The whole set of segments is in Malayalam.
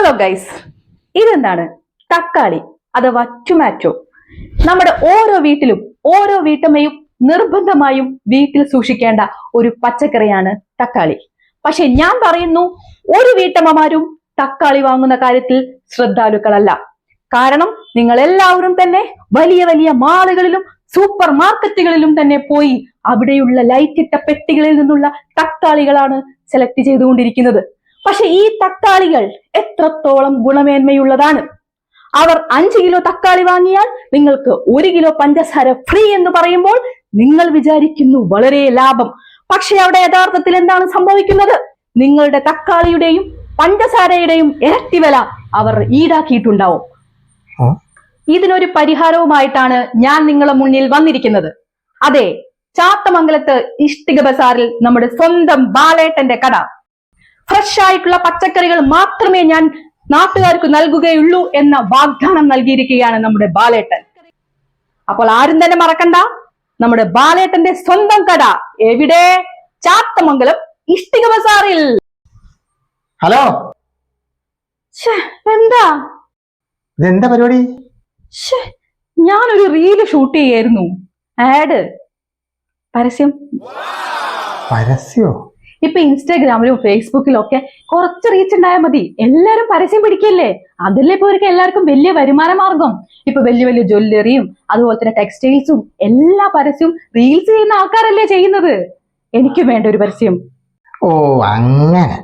ഹലോ ഗൈസ് ഇതെന്താണ്? തക്കാളി അഥവാ ടുമാറ്റോ നമ്മുടെ ഓരോ വീട്ടിലും ഓരോ വീട്ടമ്മയും നിർബന്ധമായും വീട്ടിൽ സൂക്ഷിക്കേണ്ട ഒരു പച്ചക്കറിയാണ് തക്കാളി. പക്ഷെ ഞാൻ പറയുന്നു ഒരു വീട്ടമ്മമാരും തക്കാളി വാങ്ങുന്ന കാര്യത്തിൽ ശ്രദ്ധാലുക്കളല്ല. കാരണം നിങ്ങൾ എല്ലാവരും തന്നെ വലിയ വലിയ മാളുകളിലും സൂപ്പർ മാർക്കറ്റുകളിലും തന്നെ പോയി അവിടെയുള്ള ലൈറ്റിട്ട പെട്ടികളിൽ നിന്നുള്ള തക്കാളികളാണ് സെലക്ട് ചെയ്തുകൊണ്ടിരിക്കുന്നത്. പക്ഷെ ഈ തക്കാളികൾ എത്രത്തോളം ഗുണമേന്മയുള്ളതാണ്? അവർ അഞ്ച് കിലോ തക്കാളി വാങ്ങിയാൽ നിങ്ങൾക്ക് ഒരു കിലോ പഞ്ചസാര ഫ്രീ എന്ന് പറയുമ്പോൾ നിങ്ങൾ വിചാരിക്കുന്നു വളരെ ലാഭം. പക്ഷെ അവിടെ യഥാർത്ഥത്തിൽ എന്താണ് സംഭവിക്കുന്നത്? നിങ്ങളുടെ തക്കാളിയുടെയും പഞ്ചസാരയുടെയും ഇരട്ടി വില അവർ ഈടാക്കിയിട്ടുണ്ടാവും. ഇതിനൊരു പരിഹാരവുമായിട്ടാണ് ഞാൻ നിങ്ങളെ മുന്നിൽ വന്നിരിക്കുന്നത്. അതെ ചാത്തമംഗലത്ത് ഇഷ്ടിക ബസാറിൽ നമ്മുടെ സ്വന്തം ബാലേട്ടന്റെ കട ഫ്രഷ് ആയിട്ടുള്ള പച്ചക്കറികൾ മാത്രമേ ഞാൻ നാട്ടുകാർക്ക് നൽകുകയുള്ളൂ എന്ന വാഗ്ദാനം നൽകിയിരിക്കുകയാണ് നമ്മുടെ ബാലേട്ടൻ. അപ്പോൾ ആരും തന്നെ മറക്കണ്ട. നമ്മുടെ ബാലേട്ടന്റെ സ്വന്തം കട എവിടെ? ചാത്തമംഗലം ഇഷ്ടിക ബസാറിൽ ഹലോ. എന്താ എന്താ? ഇതെന്താ പരിപാടി? ഞാനൊരു റീൽ ഷൂട്ട് ചെയ്യായിരുന്നു. ആഡ്. പരസ്യം. പരസ്യോ? ഇപ്പൊ ഇൻസ്റ്റാഗ്രാമിലും ഫേസ്ബുക്കിലും ഒക്കെ കുറച്ച് റീച്ച് ഉണ്ടായാൽ മതി. എല്ലാരും പരസ്യം പിടിക്കല്ലേ? അതല്ലേ ഇപ്പൊ അവർക്ക് എല്ലാവർക്കും വലിയ വരുമാന മാർഗം ഇപ്പൊ വലിയ വലിയ ജ്വല്ലറിയും അതുപോലെ തന്നെ ടെക്സ്റ്റൈൽസും എല്ലാ പരസ്യവും റീൽസ് ചെയ്യുന്ന ആൾക്കാരല്ലേ ചെയ്യുന്നത്? എനിക്കും വേണ്ട ഒരു പരസ്യം. ഓ അങ്ങനെ.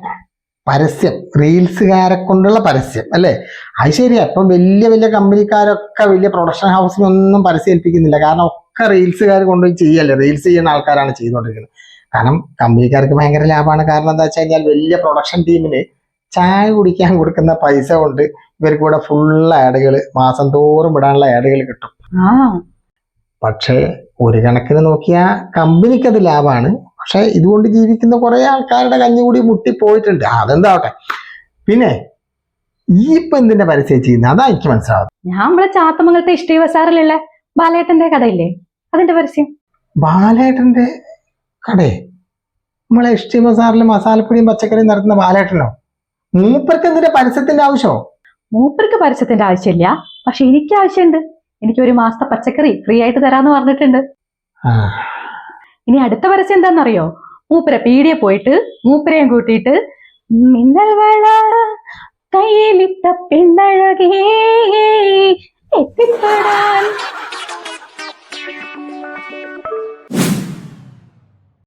പരസ്യം. റീൽസുകാരെ കൊണ്ടുള്ള പരസ്യം അല്ലേ? അത് ശരിയാ. ഇപ്പം വലിയ വലിയ കമ്പനിക്കാരൊക്കെ വലിയ പ്രൊഡക്ഷൻ ഹൗസിനൊന്നും പരസ്യം ഏൽപ്പിക്കുന്നില്ല. കാരണം ഒക്കെ റീൽസുകാർ കൊണ്ടുപോയി ചെയ്യല്ലേ? റീൽസ് ചെയ്യുന്ന ആൾക്കാരാണ് ചെയ്തുകൊണ്ടിരിക്കുന്നത്. കാരണം കമ്പനിക്കാർക്ക് ഭയങ്കര ലാഭമാണ്. കാരണം എന്താ വെച്ച് കഴിഞ്ഞാൽ വലിയ പ്രൊഡക്ഷൻ ടീമിന് ചായ കുടിക്കാൻ കൊടുക്കുന്ന പൈസ കൊണ്ട് ഇവർക്ക് കൂടെ ഫുൾ ആഡുകൾ മാസം തോറും വിടാനുള്ള ആഡുകൾ കിട്ടും. പക്ഷേ ഒരു കണക്കിന് നോക്കിയാൽ കമ്പനിക്ക് അത് ലാഭമാണ്. പക്ഷെ ഇതുകൊണ്ട് ജീവിക്കുന്ന കുറെ ആൾക്കാരുടെ കഞ്ഞുകൂടി മുട്ടി പോയിട്ടുണ്ട്. അതെന്താവട്ടെ? പിന്നെ ഈ ഇപ്പൊ എന്തിന്റെ പരസ്യം ചെയ്യുന്നത് അതാ എനിക്ക് മനസ്സിലാവും ഞാൻ നമ്മളെ ചാത്തമംഗലത്തെ ഇഷ്ടീവസാറിലുള്ള ബാലേട്ടന്റെ കഥയില്ലേ? അതിന്റെ പരസ്യം. ബാലേട്ടന്റെ കടേ. നമ്മളെ ഇഷ്ടി ബസാറിൽ മസാലപ്പൊടിയും പച്ചക്കറിയും നടത്തുന്ന ബാലേട്ടനോ? മൂപ്പർക്ക് എന്തിന്റെ പരസ്യത്തിന്റെ ആവശ്യമോ? മൂപ്പർക്ക് പരസ്യത്തിന്റെ ആവശ്യമില്ല. പക്ഷെ എനിക്ക് ആവശ്യമുണ്ട്. എനിക്ക് ഒരു മാസത്തെ പച്ചക്കറി ഫ്രീ ആയിട്ട് തരാന്ന് പറഞ്ഞിട്ടുണ്ട്. ഇനി അടുത്ത പരസ്യം എന്താണെന്നറിയോ മൂപ്പരെ പീടിയെ പോയിട്ട് മൂപ്പരെയും കൂട്ടിയിട്ട് മിന്നൽ വള കയ്യിലിട്ട പെണ്ണഴകേ എത്തിപ്പെടാൻ